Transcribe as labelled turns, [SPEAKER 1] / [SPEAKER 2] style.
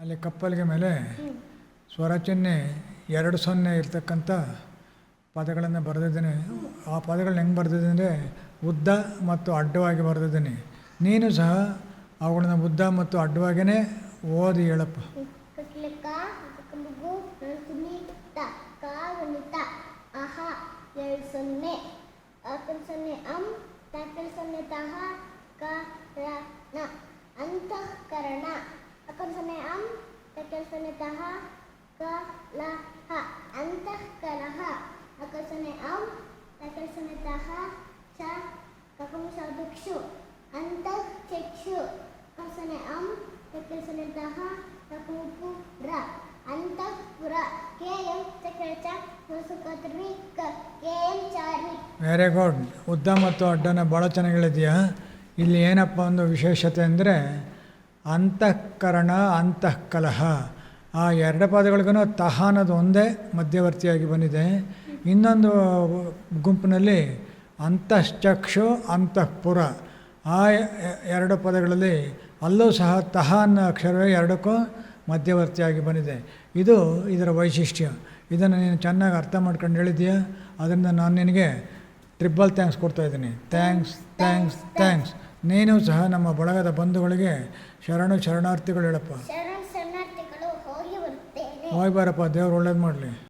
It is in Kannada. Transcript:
[SPEAKER 1] ಅಲ್ಲಿ ಕಪ್ಪಲಿಗೆ ಮೇಲೆ ಸ್ವರಚಿಹ್ನೆ ಎರಡು ಸೊನ್ನೆ ಇರ್ತಕ್ಕಂಥ ಪದಗಳನ್ನು ಬರೆದಿದ್ದೇನೆ. ಆ ಪದಗಳನ್ನ ಹೆಂಗೆ ಬರೆದಿದ್ದೀನಿ ಅಂದರೆ ಉದ್ದ ಮತ್ತು ಅಡ್ಡವಾಗಿ ಬರೆದಿದ್ದೀನಿ. ನೀನು ಸಹ ಅವುಗಳನ್ನ ಉದ್ದ ಮತ್ತು ಅಡ್ಡವಾಗಿಯೇ ಓದಿ ಹೇಳಪ್ಪ.
[SPEAKER 2] ಸೊನ್ನೆ ಸೊನ್ನೆ ಸೊನ್ನೆ ತಹ ಅಂತಃಕರಣ. ಸೊನ್ನೆ ಅಂ ಸೊನ್ನೆ ತಹ ಕ, ಲ, ಹ. ಅಂತಃಕಲಹ ಅಕಲ್ ಸೊನ್ನೆ ಅಂ ಸೊನ್ನೆ ತಹ ಚ ಕಕಂ ಸದುಕ್ಷು ಅಂತಃ ಚಕ್ಷು ಕಸನೆ ಅಂ ತಕ್ಕಸನೆತಹ ತಕುಪು ರ. ಅಂತಃಪುರ. ಕೆ ಎಂ ಚಕ್ರಚ ಚ
[SPEAKER 1] ವೆರಿ ಗುಡ್ ಉದ್ದ ಮತ್ತು ಅಡ್ಡನ ಭಾಳ ಚೆನ್ನಾಗಿ ಹೇಳಿದೆಯಾ? ಇಲ್ಲಿ ಏನಪ್ಪ ಒಂದು ವಿಶೇಷತೆ ಅಂದರೆ ಅಂತಃಕರಣ, ಅಂತಃಕಲಹ. ಆ ಎರಡು ಪದಗಳಿಗೂ ತಹ ಅನ್ನೋದು ಒಂದೇ ಮಧ್ಯವರ್ತಿಯಾಗಿ ಬಂದಿದೆ. ಇನ್ನೊಂದು ಗುಂಪಿನಲ್ಲಿ ಅಂತಶ್ಚಕ್ಷು, ಅಂತಃಪುರ. ಆ ಎರಡು ಪದಗಳಲ್ಲಿ ಅಲ್ಲೂ ಸಹ ತಹ ಅನ್ನೋ ಅಕ್ಷರವೇ ಎರಡಕ್ಕೂ ಮಧ್ಯವರ್ತಿಯಾಗಿ ಬಂದಿದೆ. ಇದು ಇದರ ವೈಶಿಷ್ಟ್ಯ. ಇದನ್ನು ನೀನು ಚೆನ್ನಾಗಿ ಅರ್ಥ ಮಾಡ್ಕೊಂಡು ಹೇಳಿದ್ಯಾ ಅದರಿಂದ ನಾನು ನಿನಗೆ ಟ್ರಿಬಲ್ ಥ್ಯಾಂಕ್ಸ್ ಕೊಡ್ತಾ ಇದ್ದೀನಿ. ಥ್ಯಾಂಕ್ಸ್ ಥ್ಯಾಂಕ್ಸ್ ಥ್ಯಾಂಕ್ಸ್ ನೀನು ಸಹ ನಮ್ಮ ಬಳಗದ ಬಂಧುಗಳಿಗೆ ಶರಣು ಶರಣಾರ್ಥಿಗಳು ಹೇಳಪ್ಪ. ಹೋಗಿ ಬಾರಪ್ಪ ದೇವ್ರು ಒಳ್ಳೇದು ಮಾಡಲಿ.